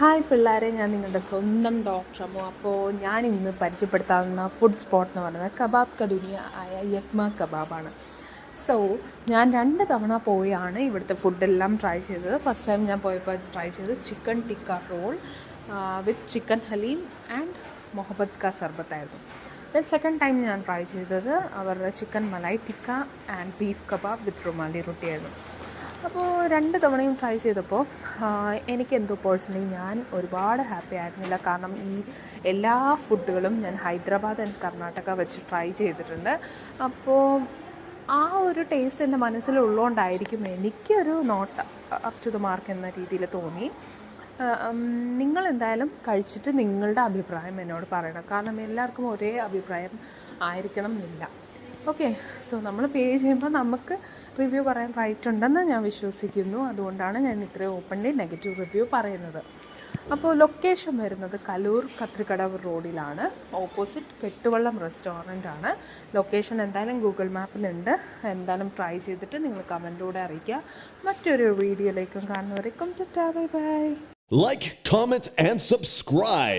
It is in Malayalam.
ഹായ് പിള്ളേരെ. ഞാൻ നിങ്ങളുടെ സ്വന്തം ഡോക്ടർ അമ്മു. അപ്പോൾ ഞാൻ ഇന്ന് പരിചയപ്പെടുത്താവുന്ന ഫുഡ് സ്പോട്ട് എന്ന് പറയുന്നത് കബാബ് കദുനിയ ആയ യക്മ കബാബാണ്. സോ ഞാൻ രണ്ട് തവണ പോയാണ് ഇവിടുത്തെ ഫുഡെല്ലാം ട്രൈ ചെയ്തത്. ഫസ്റ്റ് ടൈം ഞാൻ പോയപ്പോൾ ട്രൈ ചെയ്തത് chicken tikka roll with chicken haleem and മൊഹബത്ത് ക സർബത്തായിരുന്നു ദെൻ സെക്കൻഡ് ടൈം ഞാൻ ട്രൈ ചെയ്തത് അവരുടെ chicken malai tikka and beef kabab with rumali റൊട്ടിയായിരുന്നു അപ്പോൾ രണ്ട് തവണയും ട്രൈ ചെയ്തപ്പോൾ എനിക്ക് എന്തോ പേഴ്സണലി ഞാൻ ഒരുപാട് ഹാപ്പി ആയിരുന്നില്ല. കാരണം ഈ എല്ലാ ഫുഡുകളും ഞാൻ ഹൈദരാബാദ് ആൻഡ് കർണാടക വെച്ച് ട്രൈ ചെയ്തിട്ടുണ്ട്. അപ്പോൾ ആ ഒരു ടേസ്റ്റ് എന്റെ മനസ്സിലുള്ളതുകൊണ്ടായിരിക്കും എനിക്കൊരു not up to the mark എന്ന രീതിയിൽ തോന്നി. നിങ്ങൾ എന്തായാലും കഴിച്ചിട്ട് നിങ്ങളുടെ അഭിപ്രായം എന്നോട് പറയണം. കാരണം എല്ലാവർക്കും ഒരേ അഭിപ്രായം ആയിരിക്കണം എന്നില്ല ഓക്കെ സോ നമ്മൾ പേ ചെയ്യുമ്പോൾ നമുക്ക് റിവ്യൂ പറയാൻ റൈറ്റ് ഉണ്ടെന്ന് ഞാൻ വിശ്വസിക്കുന്നു. അതുകൊണ്ടാണ് ഞാൻ ഇത്രയും ഓപ്പൺലി നെഗറ്റീവ് റിവ്യൂ പറയുന്നത്. അപ്പോൾ ലൊക്കേഷൻ വരുന്നത് കലൂർ കത്രിക്കടവ് റോഡിലാണ്. ഓപ്പോസിറ്റ് കെട്ടുവള്ളം റെസ്റ്റോറന്റ് ആണ്. ലൊക്കേഷൻ എന്തായാലും ഗൂഗിൾ മാപ്പിലുണ്ട് എന്തായാലും ട്രൈ ചെയ്തിട്ട് നിങ്ങൾ കമന്റിലൂടെ അറിയിക്കുക. മറ്റൊരു വീഡിയോയിലേക്കും കാണുന്നവരേക്കും bye bye. Like comment, and subscribe.